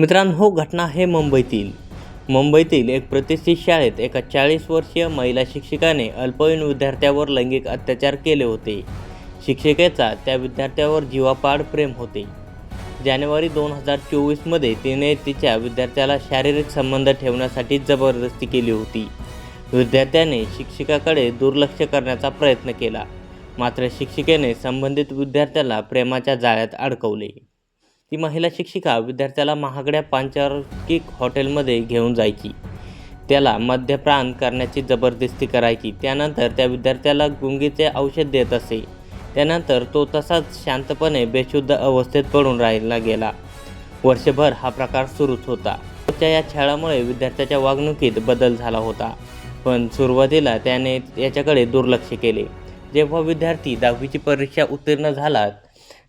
मित्रांनो हो घटना हे मुंबईतील. मुंबईतील एक प्रतिष्ठित शाळेत एका चाळीस वर्षीय महिला शिक्षिकाने अल्पवयीन विद्यार्थ्यावर लैंगिक अत्याचार केले होते. शिक्षिकेचा त्या विद्यार्थ्यावर जीवापाड प्रेम होते. जानेवारी दोन हजार चोवीसमध्ये तिने तिच्या विद्यार्थ्याला शारीरिक संबंध ठेवण्यासाठी जबरदस्ती केली होती. विद्यार्थ्याने शिक्षिकाकडे दुर्लक्ष करण्याचा प्रयत्न केला. मात्र शिक्षिकेने संबंधित विद्यार्थ्याला प्रेमाच्या जाळ्यात अडकवले. ती महिला शिक्षिका विद्यार्थ्याला महागड्या पांचारकिक हॉटेलमध्ये घेऊन जायची. त्याला मद्यप्राण करण्याची जबरदस्ती करायची. त्यानंतर त्या विद्यार्थ्याला गुंगीचे औषध देत असे. त्यानंतर तो तसाच शांतपणे बेशुद्ध अवस्थेत पडून राहिला गेला. वर्षभर हा प्रकार सुरूच होता. त्या या छळामुळे विद्यार्थ्याच्या वागणुकीत बदल झाला होता. पण सुरुवातीला त्याने याच्याकडे दुर्लक्ष केले. जेव्हा विद्यार्थी दहावीची परीक्षा उत्तीर्ण झाला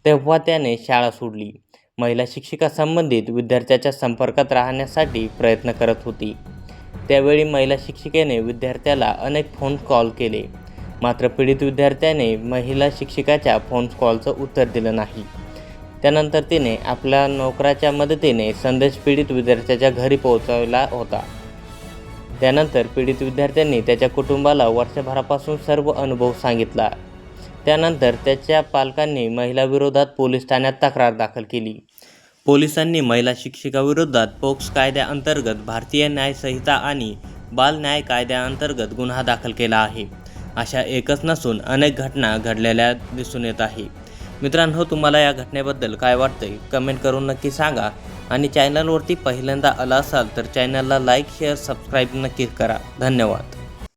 तेव्हा त्याने शाळा सोडली. महिला शिक्षिका संबंधित विद्यार्थ्याच्या संपर्कात राहण्यासाठी प्रयत्न करत होती. त्यावेळी महिला शिक्षिकेने विद्यार्थ्याला अनेक फोन कॉल केले. मात्र पीडित विद्यार्थ्याने महिला शिक्षिकाच्या फोन कॉलचं उत्तर दिलं नाही. त्यानंतर तिने आपल्या नोकराच्या मदतीने संदेश पीडित विद्यार्थ्याच्या घरी पोहोचवला होता. त्यानंतर पीडित विद्यार्थ्यांनी त्याच्या कुटुंबाला वर्षभरापासून सर्व अनुभव सांगितला. त्यानंतर त्याच्या पालकांनी महिलाविरोधात पोलीस ठाण्यात तक्रार दाखल केली. पोलिसांनी महिला शिक्षिकाविरोधात पोक्स कायद्याअंतर्गत भारतीय न्यायसंहिता आणि बाल न्याय कायद्याअंतर्गत गुन्हा दाखल केला आहे. अशा एकच नसून अनेक घटना घडलेल्या दिसून येत आहे. मित्रांनो तुम्हाला या घटनेबद्दल काय वाटतंय? कमेंट करून नक्की सांगा. आणि चॅनलवरती पहिल्यांदा आला असाल तर चॅनलला लाईक शेअर सबस्क्राईब नक्की करा. धन्यवाद.